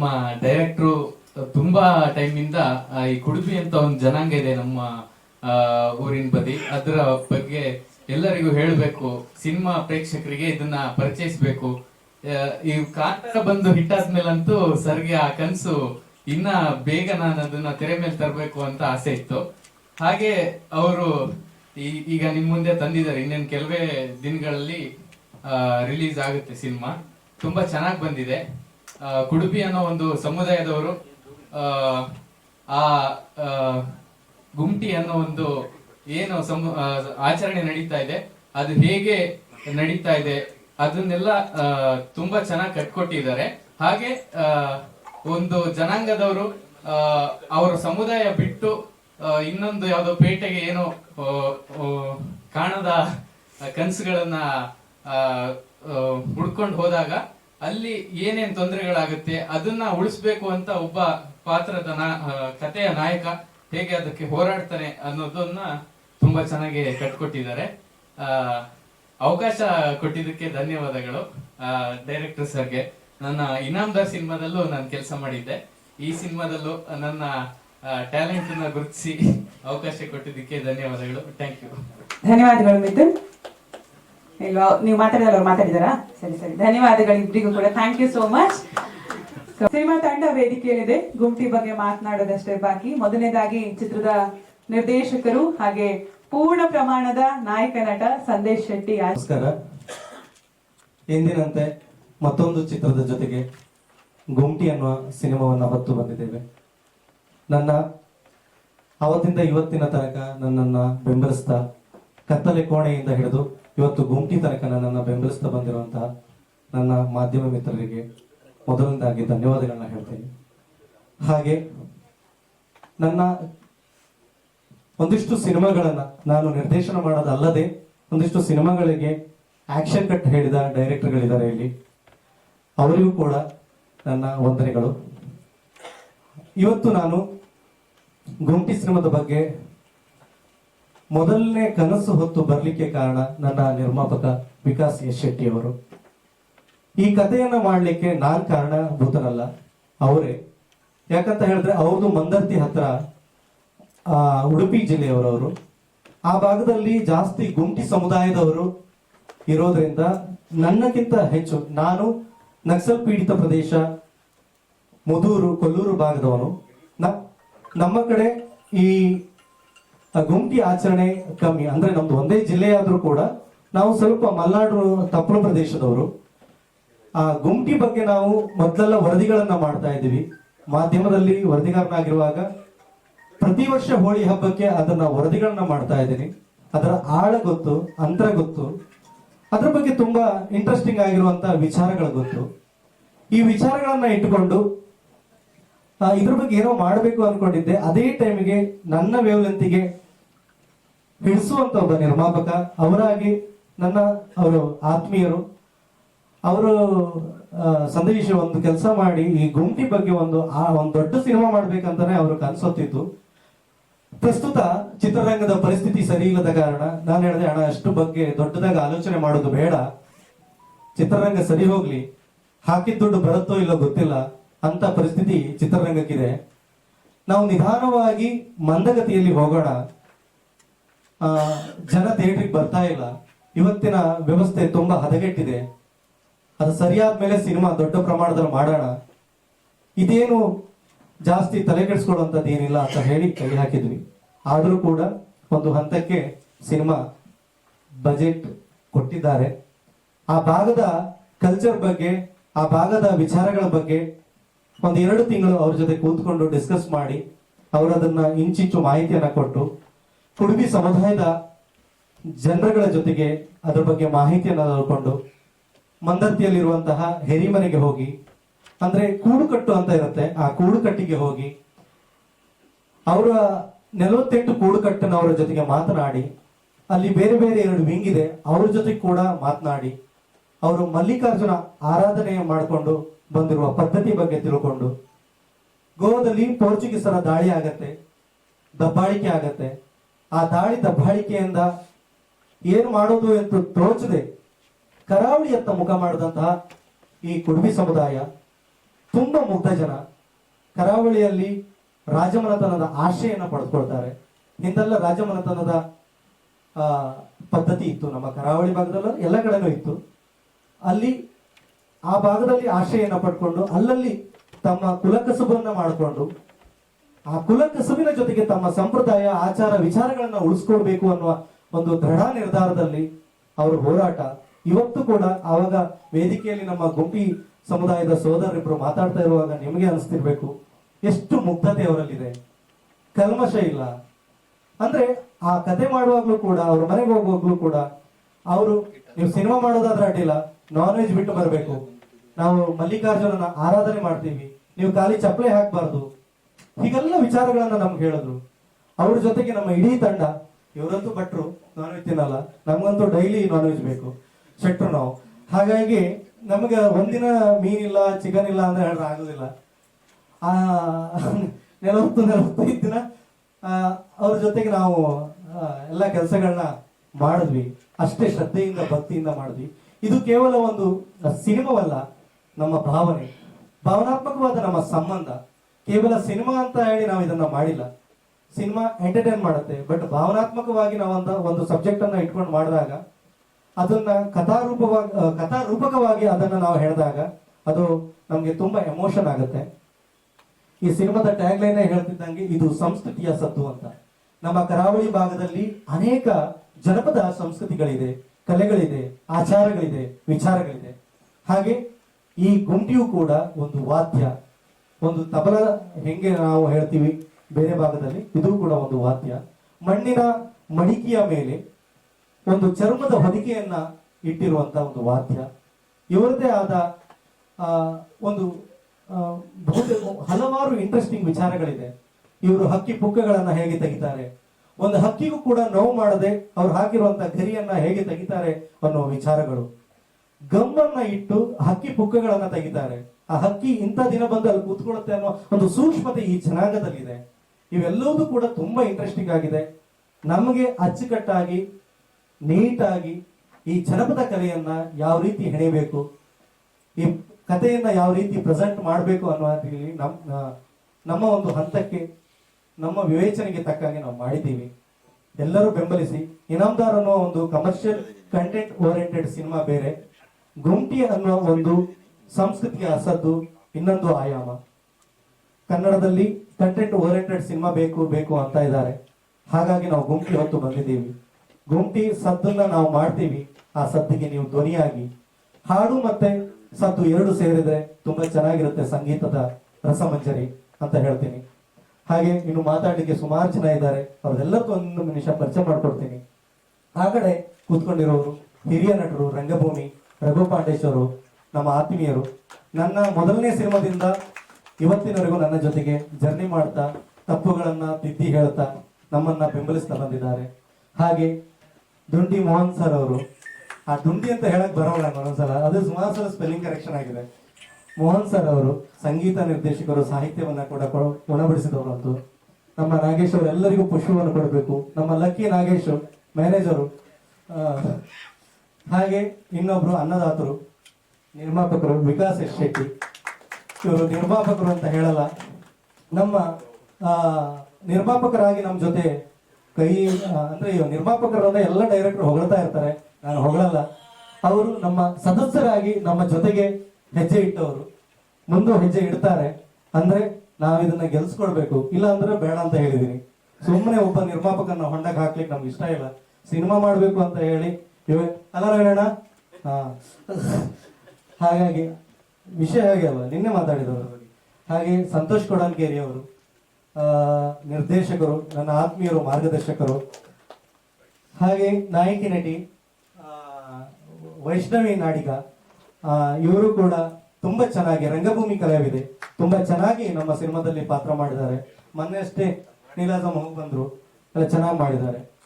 ನಮ್ಮ ಡೈರೆಕ್ಟ್ರು ತುಂಬಾ ಟೈಮಿಂದ ಈ ಕುಡುಬಿ ಅಂತ ಒಂದು ಜನಾಂಗ ಇದೆ ನಮ್ಮ ಊರಿನ ಬದಿ. ಅದರ ಬಗ್ಗೆ ಎಲ್ಲರಿಗೂ ಹೇಳಬೇಕು. ಸಿನಿಮಾ ಪ್ರೇಕ್ಷಕರಿಗೆ ಇದನ್ನ ಪರಿಚಯಿಸಬೇಕು. ಈ ಕಾಂತಾರ ಬಂದು ಹಿಟ್ ಆದ್ಮೇಲಂತೂ ಸರ್ಗೆ ಆ ಕನಸು ಇನ್ನ ಬೇಗ ನಾನು ಅದನ್ನ ತೆರೆ ಮೇಲೆ ತರಬೇಕು ಅಂತ ಆಸೆ ಇತ್ತು. ಹಾಗೆ ಅವರು ಈಗ ನಿಮ್ ಮುಂದೆ ತಂದಿದ್ದಾರೆ. ಇನ್ನೇನು ಕೆಲವೇ ದಿನಗಳಲ್ಲಿ ರಿಲೀಸ್ ಆಗುತ್ತೆ ಸಿನಿಮಾ. ತುಂಬಾ ಚೆನ್ನಾಗಿ ಬಂದಿದೆ. ಆ, ಕುಡುಬಿ ಅನ್ನೋ ಒಂದು ಸಮುದಾಯದವರು ಆ, ಗುಮ್ಟಿ ಅನ್ನೋ ಒಂದು ಏನು ಸಮು ಆಚರಣೆ ನಡೀತಾ ಇದೆ ಅದು ಹೇಗೆ ನಡೀತಾ ಇದೆ ಅದನ್ನೆಲ್ಲ ತುಂಬಾ ಚೆನ್ನಾಗಿ ಕಟ್ಕೊಟ್ಟಿದ್ದಾರೆ. ಹಾಗೆ ಒಂದು ಜನಾಂಗದವರು ಅವರ ಸಮುದಾಯ ಬಿಟ್ಟು ಇನ್ನೊಂದು ಯಾವುದೋ ಪೇಟೆಗೆ ಏನೋ ಕಾಣದ ಕನಸುಗಳನ್ನ ಹುಡ್ಕೊಂಡು ಹೋದಾಗ ಅಲ್ಲಿ ಏನೇನ್ ತೊಂದರೆಗಳಾಗುತ್ತೆ, ಅದನ್ನ ಉಳಿಸ್ಬೇಕು ಅಂತ ಒಬ್ಬ ಪಾತ್ರದ ಕಥೆಯ ನಾಯಕ ಹೇಗೆ ಅದಕ್ಕೆ ಹೋರಾಡ್ತಾನೆ ಅನ್ನೋದನ್ನ ತುಂಬಾ ಚೆನ್ನಾಗಿ ಕಟ್ಕೊಟ್ಟಿದ್ದಾರೆ. ಅವಕಾಶ ಕೊಟ್ಟಿದ್ದಕ್ಕೆ ಧನ್ಯವಾದಗಳು. ಡೈರೆಕ್ಟರ್ ಸರ್ಗೆ. ನನ್ನ ಇನಾಮ್ದಾರ್ ಸಿನಿಮಾದಲ್ಲೂ ನಾನು ಕೆಲಸ ಮಾಡಿದ್ದೆ. ಈ ಸಿನಿಮಾದಲ್ಲೂ ನನ್ನ ಟ್ಯಾಲೆಂಟ್ನ ಗುರುತಿಸಿ ಅವಕಾಶ ಕೊಟ್ಟಿದ್ದಕ್ಕೆ ಧನ್ಯವಾದಗಳು. Thank you. ಧನ್ಯವಾದಗಳು ಮಿಥುನ್. ಇಲ್ವಾ? ನೀವು ಮಾತಾಡಿದವರು ಮಾತಾಡಿದಾರಾ? ಸರಿ ಸರಿ. ಧನ್ಯವಾದಗಳು ಇಬ್ಬರಿಗೂ ಕೂಡ thank you so much cinema ತಂಡ ವೇದಿಕೆಯಲ್ಲಿದೆ. ಗುಂಪಿ ಬಗ್ಗೆ ಮಾತನಾಡೋದಷ್ಟೇ ಬಾಕಿ. ಮೊದಲನೇದಾಗಿ ಚಿತ್ರದ ನಿರ್ದೇಶಕರು ಹಾಗೆ ಪೂರ್ಣ ಪ್ರಮಾಣದ ನಾಯಕ ನಟ ಸಂದೇಶ್ ಶೆಟ್ಟಿ ನಮಸ್ಕಾರ. ಎಂದಿನಂತೆ ಮತ್ತೊಂದು ಚಿತ್ರದ ಜೊತೆಗೆ ಗುಂಟಿ ಅನ್ನುವ ಸಿನಿಮಾವನ್ನು ಹೊತ್ತು ಬಂದಿದ್ದೇವೆ. ನನ್ನ ಅವತ್ತಿಂದ ಇವತ್ತಿನ ತನಕ ನನ್ನನ್ನು ಬೆಂಬಲಿಸ್ತಾ ಕತ್ತಲೆ ಕೋಣೆಯಿಂದ ಹಿಡಿದು ಇವತ್ತು ಗುಂಪಿ ತನಕ ನನ್ನ ಬೆಂಬಲಿಸ್ತಾ ಬಂದಿರುವಂತಹ ನನ್ನ ಮಾಧ್ಯಮ ಮಿತ್ರರಿಗೆ ಮೊದಲನೇದಾಗಿ ಧನ್ಯವಾದಗಳನ್ನ ಹೇಳ್ತೇನೆ. ಹಾಗೆ ನನ್ನ ಒಂದಿಷ್ಟು ಸಿನಿಮಾಗಳನ್ನ ನಾನು ನಿರ್ದೇಶನ ಮಾಡೋದಲ್ಲದೆ ಒಂದಿಷ್ಟು ಸಿನಿಮಾಗಳಿಗೆ ಆಕ್ಷನ್ ಕಟ್ ಹೇಳಿದ ಡೈರೆಕ್ಟರ್ಗಳಿದ್ದಾರೆ ಇಲ್ಲಿ. ಅವರಿಗೂ ಕೂಡ ನನ್ನ ವಂದನೆಗಳು. ಇವತ್ತು ನಾನು ಗುಂಪಿ ಸಿನಿಮಾದ ಬಗ್ಗೆ ಮೊದಲನೇ ಕನಸು ಹೊತ್ತು ಬರಲಿಕ್ಕೆ ಕಾರಣ ನನ್ನ ನಿರ್ಮಾಪಕ ವಿಕಾಸ್ ಎಸ್ ಶೆಟ್ಟಿ ಅವರು. ಈ ಕಥೆಯನ್ನ ಮಾಡಲಿಕ್ಕೆ ನಾನ್ ಕಾರಣಭೂತನಲ್ಲ ಅವರೇ. ಯಾಕಂತ ಹೇಳಿದ್ರೆ ಅವ್ರದ್ದು ಮಂದರ್ತಿ ಹತ್ರ ಆ, ಉಡುಪಿ ಜಿಲ್ಲೆಯವರವರು. ಆ ಭಾಗದಲ್ಲಿ ಜಾಸ್ತಿ ಗುಂಟಿ ಸಮುದಾಯದವರು ಇರೋದ್ರಿಂದ ನನ್ನಕ್ಕಿಂತ ಹೆಚ್ಚು ನಾನು ನಕ್ಸಲ್ ಪೀಡಿತ ಪ್ರದೇಶ ಮುದೂರು ಕೊಲ್ಲೂರು ಭಾಗದವನು. ನಮ್ಮ ಕಡೆ ಈ ಗುಂಪಿ ಆಚರಣೆ ಕಮ್ಮಿ. ಅಂದ್ರೆ ನಮ್ದು ಒಂದೇ ಜಿಲ್ಲೆಯಾದ್ರೂ ಕೂಡ ನಾವು ಸ್ವಲ್ಪ ಮಲ್ನಾಡು, ತಪ್ಪಲು ಪ್ರದೇಶದವರು. ಆ ಗುಂಪಿ ಬಗ್ಗೆ ನಾವು ಮೊದಲೆಲ್ಲ ವರದಿಗಳನ್ನ ಮಾಡ್ತಾ ಇದ್ದೀವಿ. ಮಾಧ್ಯಮದಲ್ಲಿ ವರದಿಗಾರನಾಗಿರುವಾಗ ಪ್ರತಿ ವರ್ಷ ಹೋಳಿ ಹಬ್ಬಕ್ಕೆ ಅದನ್ನ ವರದಿಗಳನ್ನ ಮಾಡ್ತಾ ಇದ್ದೀನಿ. ಅದರ ಆಳ ಗೊತ್ತು, ಅಂತರ ಗೊತ್ತು, ಅದ್ರ ಬಗ್ಗೆ ತುಂಬಾ ಇಂಟ್ರೆಸ್ಟಿಂಗ್ ಆಗಿರುವಂತ ವಿಚಾರಗಳು ಗೊತ್ತು. ಈ ವಿಚಾರಗಳನ್ನ ಇಟ್ಟುಕೊಂಡು ಇದ್ರ ಬಗ್ಗೆ ಏನೋ ಮಾಡಬೇಕು ಅನ್ಕೊಂಡಿದ್ದೆ. ಅದೇ ಟೈಮ್ಗೆ ನನ್ನ ವೇವಲಂತಿಗೆ ಹಿಡಿಸುವಂತ ಒಬ್ಬ ನಿರ್ಮಾಪಕ, ಅವರಾಗಿ ನನ್ನ ಅವರು ಆತ್ಮೀಯರು. ಅವರು ಸಂದೇಶ ಒಂದು ಕೆಲಸ ಮಾಡಿ ಈ ಗುಂಪಿ ಬಗ್ಗೆ ಒಂದು, ಆ, ಒಂದು ದೊಡ್ಡ ಸಿನಿಮಾ ಮಾಡ್ಬೇಕಂತಾನೆ ಅವರು ಕನ್ಸೊತ್ತಿತ್ತು ಪ್ರಸ್ತುತ ಚಿತ್ರರಂಗದ ಪರಿಸ್ಥಿತಿ ಸರಿ ಇಲ್ಲದ ಕಾರಣ ನಾನು ಹೇಳಿದೆ, ಅಣ್ಣ, ಅಷ್ಟು ಬಗ್ಗೆ ದೊಡ್ಡದಾಗಿ ಆಲೋಚನೆ ಮಾಡೋದು ಬೇಡ. ಚಿತ್ರರಂಗ ಸರಿ ಹೋಗ್ಲಿ. ಹಾಕಿದ ದುಡ್ಡು ಬರುತ್ತೋ ಇಲ್ಲೋ ಗೊತ್ತಿಲ್ಲ. ಅಂತ ಪರಿಸ್ಥಿತಿ ಚಿತ್ರರಂಗಕ್ಕಿದೆ. ನಾವು ನಿಧಾನವಾಗಿ ಮಂದಗತಿಯಲ್ಲಿ ಹೋಗೋಣ. ಜನ ಥಿಯೇಟ್ರಿಗೆ ಬರ್ತಾ ಇಲ್ಲ. ಇವತ್ತಿನ ವ್ಯವಸ್ಥೆ ತುಂಬಾ ಹದಗೆಟ್ಟಿದೆ. ಅದು ಸರಿಯಾದ ಮೇಲೆ ಸಿನಿಮಾ ದೊಡ್ಡ ಪ್ರಮಾಣದಲ್ಲಿ ಮಾಡೋಣ. ಇದೇನು ಜಾಸ್ತಿ ತಲೆ ಕೆಡಿಸ್ಕೊಳ್ಳುವಂಥದ್ದು ಏನಿಲ್ಲ ಅಂತ ಹೇಳಿ ಕೈ ಹಾಕಿದ್ವಿ. ಆದರೂ ಕೂಡ ಒಂದು ಹಂತಕ್ಕೆ ಸಿನಿಮಾ ಬಜೆಟ್ ಕೊಟ್ಟಿದ್ದಾರೆ. ಆ ಭಾಗದ ಕಲ್ಚರ್ ಬಗ್ಗೆ, ಆ ಭಾಗದ ವಿಚಾರಗಳ ಬಗ್ಗೆ ಒಂದು ಎರಡು ತಿಂಗಳು ಅವ್ರ ಜೊತೆ ಕೂತ್ಕೊಂಡು ಡಿಸ್ಕಸ್ ಮಾಡಿ ಅವರದನ್ನ ಅದನ್ನ ಇಂಚಿಂಚು ಮಾಹಿತಿಯನ್ನ ಕೊಟ್ಟು ಕುಡುಬಿ ಸಮುದಾಯದ ಜನರುಗಳ ಜೊತೆಗೆ ಅದ್ರ ಬಗ್ಗೆ ಮಾಹಿತಿಯನ್ನ ತಗೊಂಡು ಮಂದರ್ತಿಯಲ್ಲಿರುವಂತಹ ಹೆರಿಮನೆಗೆ ಹೋಗಿ, ಅಂದ್ರೆ ಕೂಡುಕಟ್ಟು ಅಂತ ಇರುತ್ತೆ, ಆ ಕೂಡುಕಟ್ಟಿಗೆ ಹೋಗಿ, ಅವರ ನಲವತ್ತೆಂಟು ಕೂಡುಕಟ್ಟನವರ ಜೊತೆಗೆ ಮಾತನಾಡಿ, ಅಲ್ಲಿ ಬೇರೆ ಬೇರೆ ಎರಡು ವಿಂಗ್ ಇದೆ, ಅವ್ರ ಜೊತೆ ಕೂಡ ಮಾತನಾಡಿ, ಅವರು ಮಲ್ಲಿಕಾರ್ಜುನ ಆರಾಧನೆ ಮಾಡಿಕೊಂಡು ಬಂದಿರುವ ಪದ್ಧತಿ ಬಗ್ಗೆ ತಿಳ್ಕೊಂಡು. ಗೋವಾದಲ್ಲಿ ಪೋರ್ಚುಗೀಸರ ದಾಳಿ ಆಗತ್ತೆ, ದಬ್ಬಾಳಿಕೆ ಆಗತ್ತೆ. ಆ ದಾಳಿ ದಬ್ಬಾಳಿಕೆಯಿಂದ ಏನು ಮಾಡೋದು ಎಂದು ತೋಚದೆ ಕರಾವಳಿಯತ್ತ ಮುಖ ಮಾಡಿದಂತಹ ಈ ಕುಡುಬಿ ಸಮುದಾಯ ತುಂಬಾ ಮುಗ್ಧ ಜನ ಕರಾವಳಿಯಲ್ಲಿ ರಾಜಮನೆತನದ ಆಶಯನ ಪಡೆದುಕೊಳ್ತಾರೆ. ಹಿಂದೆಲ್ಲ ರಾಜಮನೆತನದ ಪದ್ಧತಿ ಇತ್ತು. ನಮ್ಮ ಕರಾವಳಿ ಭಾಗದಲ್ಲ ಎಲ್ಲ ಕಡೆನೂ ಇತ್ತು. ಅಲ್ಲಿ ಆ ಭಾಗದಲ್ಲಿ ಆಶ್ರಯನ ಪಡ್ಕೊಂಡು ಅಲ್ಲಲ್ಲಿ ತಮ್ಮ ಕುಲಕಸುಬನ್ನ ಮಾಡಿಕೊಂಡು ಆ ಕುಲಕಸುಬಿನ ಜೊತೆಗೆ ತಮ್ಮ ಸಂಪ್ರದಾಯ, ಆಚಾರ, ವಿಚಾರಗಳನ್ನ ಉಳಿಸ್ಕೊಳ್ಬೇಕು ಅನ್ನುವ ಒಂದು ದೃಢ ನಿರ್ಧಾರದಲ್ಲಿ ಅವರು ಹೋರಾಟ. ಇವತ್ತು ಕೂಡ ಆವಾಗ ವೇದಿಕೆಯಲ್ಲಿ ನಮ್ಮ ಗುಂಪಿ ಸಮುದಾಯದ ಸೋದರರಿಬ್ರು ಮಾತಾಡ್ತಾ ಇರುವಾಗ ನಿಮಗೆ ಅನಿಸ್ತಿರ್ಬೇಕು ಎಷ್ಟು ಮುಗ್ಧತೆ ಅವರಲ್ಲಿದೆ. ಕಲ್ಮಶ ಇಲ್ಲ. ಅಂದ್ರೆ ಆ ಕತೆ ಮಾಡುವಾಗ್ಲೂ ಕೂಡ, ಅವ್ರ ಮನೆಗೆ ಹೋಗುವಾಗ್ಲೂ ಕೂಡ, ಅವರು ನೀವು ಸಿನಿಮಾ ಮಾಡೋದಾದ್ರೆ ಅಡ್ಡಿಲ್ಲ. ನಾನ್ ವೆಜ್ ಬಿಟ್ಟು ಬರಬೇಕು. ನಾವು ಮಲ್ಲಿಕಾರ್ಜುನನ ಆರಾಧನೆ ಮಾಡ್ತೀವಿ. ನೀವು ಖಾಲಿ ಚಪ್ಪಲೆ ಹಾಕ್ಬಾರ್ದು. ಹೀಗೆಲ್ಲ ವಿಚಾರಗಳನ್ನ ನಮ್ಗೆ ಹೇಳಿದ್ರು. ಅವ್ರ ಜೊತೆಗೆ ನಮ್ಮ ಇಡೀ ತಂಡ, ಇವರಂತೂ ಭಟ್ರು ನಾನ್ ವೆಜ್ ತಿನ್ನಲ್ಲ. ನಮ್ಗಂತೂ ಡೈಲಿ ನಾನ್ ವೆಜ್ ಬೇಕು. ಶೆಟ್ರು ನಾವು. ಹಾಗಾಗಿ ನಮಗೆ ಒಂದಿನ ಮೀನಿಲ್ಲ ಚಿಕನ್ ಇಲ್ಲ ಅಂದ್ರೆ ಹೇಳಿದ್ರೆ ಆಗೋದಿಲ್ಲ. ಆ, ನೆಲವತ್ತು ನಲವತ್ತೈದು ದಿನ ಅವ್ರ ಜೊತೆಗೆ ನಾವು ಎಲ್ಲ ಕೆಲಸಗಳನ್ನ ಮಾಡಿದ್ವಿ. ಅಷ್ಟೇ ಶ್ರದ್ಧೆಯಿಂದ, ಭಕ್ತಿಯಿಂದ ಮಾಡಿದ್ವಿ. ಇದು ಕೇವಲ ಒಂದು ಸಿನಿಮಾವಲ್ಲ, ನಮ್ಮ ಭಾವನೆ. ಭಾವನಾತ್ಮಕವಾದ ನಮ್ಮ ಸಂಬಂಧ. ಕೇವಲ ಸಿನಿಮಾ ಅಂತ ಹೇಳಿ ನಾವು ಇದನ್ನ ಮಾಡಿಲ್ಲ. ಸಿನಿಮಾ ಎಂಟರ್ಟೈನ್ ಮಾಡುತ್ತೆ. ಬಟ್ ಭಾವನಾತ್ಮಕವಾಗಿ ನಾವು ಅಂತ ಒಂದು ಸಬ್ಜೆಕ್ಟ್ ಅನ್ನ ಇಟ್ಕೊಂಡು ಮಾಡಿದಾಗ, ಅದನ್ನ ಕಥಾರೂಪವಾಗಿ ಕಥಾರೂಪಕವಾಗಿ ಅದನ್ನ ನಾವು ಹೇಳಿದಾಗ, ಅದು ನಮ್ಗೆ ತುಂಬಾ ಎಮೋಷನ್ ಆಗುತ್ತೆ. ಈ ಸಿನಿಮಾದ ಟ್ಯಾಗ್ ಲೈನ್ ಹೇಳ್ತಿದ್ದಂಗೆ ಇದು ಸಂಸ್ಕೃತಿಯ ಸದ್ದು ಅಂತ. ನಮ್ಮ ಕರಾವಳಿ ಭಾಗದಲ್ಲಿ ಅನೇಕ ಜನಪದ ಸಂಸ್ಕೃತಿಗಳಿದೆ. ಕಲೆಗಳಿದೆ, ಆಚಾರಗಳಿದೆ, ವಿಚಾರಗಳಿದೆ. ಹಾಗೆ ಈ ಗುಂಡಿಯು ಕೂಡ ಒಂದು ವಾದ್ಯ. ಒಂದು ತಬಲ ಹೆಂಗೆ ನಾವು ಹೇಳ್ತೀವಿ ಬೇರೆ ಭಾಗದಲ್ಲಿ, ಇದು ಕೂಡ ಒಂದು ವಾದ್ಯ. ಮಣ್ಣಿನ ಮಡಿಕೆಯ ಮೇಲೆ ಒಂದು ಚರ್ಮದ ಹೊದಿಕೆಯನ್ನ ಇಟ್ಟಿರುವಂತ ಒಂದು ವಾದ್ಯ. ಇವರದೇ ಆದ ಒಂದು ಹಲವಾರು ಇಂಟ್ರೆಸ್ಟಿಂಗ್ ವಿಚಾರಗಳಿದೆ. ಇವರು ಹಕ್ಕಿ ಪುಕ್ಕಗಳನ್ನ ಹೇಗೆ ತೆಗಿತಾರೆ? ಒಂದು ಹಕ್ಕಿಗೂ ಕೂಡ ನೋವು ಮಾಡದೆ ಅವ್ರು ಹಾಕಿರುವಂತ ಗರಿಯನ್ನ ಹೇಗೆ ತೆಗಿತಾರೆ ಅನ್ನೋ ವಿಚಾರಗಳು. ಗಮ್ಮನ್ನ ಇಟ್ಟು ಹಕ್ಕಿ ಪುಕ್ಕಗಳನ್ನ ತೆಗಿತಾರೆ. ಆ ಹಕ್ಕಿ ಇಂಥ ದಿನ ಬಂದು ಅಲ್ಲಿ ಕೂತ್ಕೊಳ್ಳುತ್ತೆ ಅನ್ನೋ ಒಂದು ಸೂಕ್ಷ್ಮತೆ ಈ ಜನಾಂಗದಲ್ಲಿದೆ. ಇವೆಲ್ಲವೂ ಕೂಡ ತುಂಬಾ ಇಂಟ್ರೆಸ್ಟಿಂಗ್ ಆಗಿದೆ. ನಮಗೆ ಅಚ್ಚುಕಟ್ಟಾಗಿ, ನೀಟಾಗಿ ಈ ಜನಪದ ಕಲೆಯನ್ನ ಯಾವ ರೀತಿ ಹೆಣೆಯಬೇಕು ಈ ಕಥೆಯನ್ನ ಯಾವ ರೀತಿ ಪ್ರೆಸೆಂಟ್ ಮಾಡಬೇಕು ಅನ್ನೋ ನಮ್ಮ ನಮ್ ನಮ್ಮ ಒಂದು ಹಂತಕ್ಕೆ ನಮ್ಮ ವಿವೇಚನೆಗೆ ತಕ್ಕಾಗೆ ನಾವು ಮಾಡಿದ್ದೀವಿ. ಎಲ್ಲರೂ ಬೆಂಬಲಿಸಿ, ಇನಾಮ್ದಾರ್ ಅನ್ನೋ ಒಂದು ಕಮರ್ಷಿಯಲ್ ಕಂಟೆಂಟ್ ಓರಿಯೆಂಟೆಡ್ ಸಿನಿಮಾ ಬೇರೆ, ಗುಂಟಿ ಅನ್ನೋ ಒಂದು ಸಂಸ್ಕೃತಿಯ ಅಸದ್ದು ಇನ್ನೊಂದು ಆಯಾಮ. ಕನ್ನಡದಲ್ಲಿ ಕಂಟೆಂಟ್ ಓರಿಯೆಂಟೆಡ್ ಸಿನಿಮಾ ಬೇಕು ಬೇಕು ಅಂತ ಇದ್ದಾರೆ. ಹಾಗಾಗಿ ನಾವು ಗುಂಪಿ ಹೊತ್ತು ಬಂದಿದ್ದೀವಿ. ಗುಂಪಿ ಸದ್ದನ್ನ ನಾವು ಮಾಡ್ತೀವಿ. ಆ ಸದ್ದಿಗೆ ನೀವು ಧ್ವನಿಯಾಗಿ. ಹಾಡು ಮತ್ತೆ ಸದ್ದು ಎರಡು ಸೇರಿದ್ರೆ ತುಂಬಾ ಚೆನ್ನಾಗಿರುತ್ತೆ ಸಂಗೀತದ ರಸಮಂಜರಿ ಅಂತ ಹೇಳ್ತೀನಿ. ಹಾಗೆ ಇನ್ನು ಮಾತಾಡಲಿಕ್ಕೆ ಸುಮಾರು ಜನ ಇದ್ದಾರೆ. ಅವ್ರದೆಲ್ಲಕ್ಕೂ ಒಂದು ನಿಮಿಷ ಪರಿಚಯ ಮಾಡ್ಕೊಡ್ತೀನಿ. ಆ ಕಡೆ ಕೂತ್ಕೊಂಡಿರೋರು ಹಿರಿಯ ನಟರು ರಂಗಭೂಮಿ, ರಘು ಪಾಂಡೇಶ್ವರು, ನಮ್ಮ ಆತ್ಮೀಯರು. ನನ್ನ ಮೊದಲನೇ ಸಿನಿಮಾದಿಂದ ಇವತ್ತಿನವರೆಗೂ ನನ್ನ ಜೊತೆಗೆ ಜರ್ನಿ ಮಾಡ್ತಾ, ತಪ್ಪುಗಳನ್ನ ತಿದ್ದಿ ಹೇಳ್ತಾ, ನಮ್ಮನ್ನ ಬೆಂಬಲಿಸ್ತಾ ಬಂದಿದ್ದಾರೆ. ಹಾಗೆ ದುಂಡಿ ಮೋಹನ್ ಸರ್ ಅವರು. ಆ ದುಂಡಿ ಅಂತ ಹೇಳಕ್ ಬರೋಲ್ಲ ಒಂದೊಂದ್ಸಲ ಅದು ಸುಮಾರು ಸಲ ಸ್ಪೆಲ್ಲಿಂಗ್ ಕರೆಕ್ಷನ್ ಆಗಿದೆ. ಮೋಹನ್ ಸರ್ ಅವರು ಸಂಗೀತ ನಿರ್ದೇಶಕರು ಸಾಹಿತ್ಯವನ್ನ ಕೂಡ ಉಣಬಡಿಸಿದವರು ನಮ್ಮ ನಾಗೇಶ್ ಅವರು ಎಲ್ಲರಿಗೂ ಪುಷ್ಪವನ್ನು ಕೊಡಬೇಕು. ನಮ್ಮ ಲಕ್ಕಿ ನಾಗೇಶ್ ಮ್ಯಾನೇಜರು ಹಾಗೆ ಇನ್ನೊಬ್ರು ಅನ್ನದಾತರು, ನಿರ್ಮಾಪಕರು ವಿಕಾಸ್ ಎಸ್ ಶೆಟ್ಟಿ. ಇವರು ನಿರ್ಮಾಪಕರು ಅಂತ ಹೇಳಲ್ಲ. ನಮ್ಮ ನಿರ್ಮಾಪಕರಾಗಿ ನಮ್ಮ ಜೊತೆ ಕೈ ಅಂದ್ರೆ ನಿರ್ಮಾಪಕರನ್ನ ಎಲ್ಲ ಡೈರೆಕ್ಟರ್ ಹೊಗಳ್ತಾ ಇರ್ತಾರೆ. ನಾನು ಹೊಗಳಲ್ಲ. ಅವರು ನಮ್ಮ ಸದಸ್ಯರಾಗಿ ನಮ್ಮ ಜೊತೆಗೆ ಹೆಜ್ಜೆ ಇಟ್ಟವರು. ಮುಂದೆ ಹೆಜ್ಜೆ ಇಡ್ತಾರೆ. ಅಂದ್ರೆ ನಾವು ಇದನ್ನ ಗೆಲ್ಸ್ಕೊಳ್ಬೇಕು ಇಲ್ಲ ಅಂದ್ರೆ ಬೇಡ ಅಂತ ಹೇಳಿದೀನಿ. ಸುಮ್ಮನೆ ಒಬ್ಬ ನಿರ್ಮಾಪಕನ ಹೊಂಡಕ್ಕೆ ಹಾಕ್ಲಿಕ್ಕೆ ನಮ್ಗೆ ಇಷ್ಟ ಇಲ್ಲ. ಸಿನಿಮಾ ಮಾಡ್ಬೇಕು ಅಂತ ಹೇಳಿ ಇವೆ ಅಲ್ಲ ರವೀಣಣ್ಣ ಹಾ. ಹಾಗಾಗಿ, ವಿಷಯ ಹೇಗೆ ಅಲ್ಲ ನಿನ್ನೆ ಮಾತಾಡಿದವರು ಹಾಗೆ ಸಂತೋಷ್ ಕೊಡನ್ಕೇರಿ ಅವರು ನಿರ್ದೇಶಕರು, ನನ್ನ ಆತ್ಮೀಯರು, ಮಾರ್ಗದರ್ಶಕರು. ಹಾಗೆ ನಾಯಕಿ ನಟಿ ವೈಷ್ಣವಿ ನಾಡಿಗ. ಇವರು ಕೂಡ ತುಂಬಾ ಚೆನ್ನಾಗಿ ರಂಗಭೂಮಿ ಕಲಾವಿದೆ. ತುಂಬಾ ಚೆನ್ನಾಗಿ ನಮ್ಮ ಸಿನಿಮಾದಲ್ಲಿ ಪಾತ್ರ ಮಾಡಿದ್ದಾರೆ. ಮೊನ್ನೆ ಅಷ್ಟೇ ನೀಲಾಜ ಮಹು ಬಂದ್ರು. ಚೆನ್ನಾಗಿ ಮಾಡಿದ್ದಾರೆ.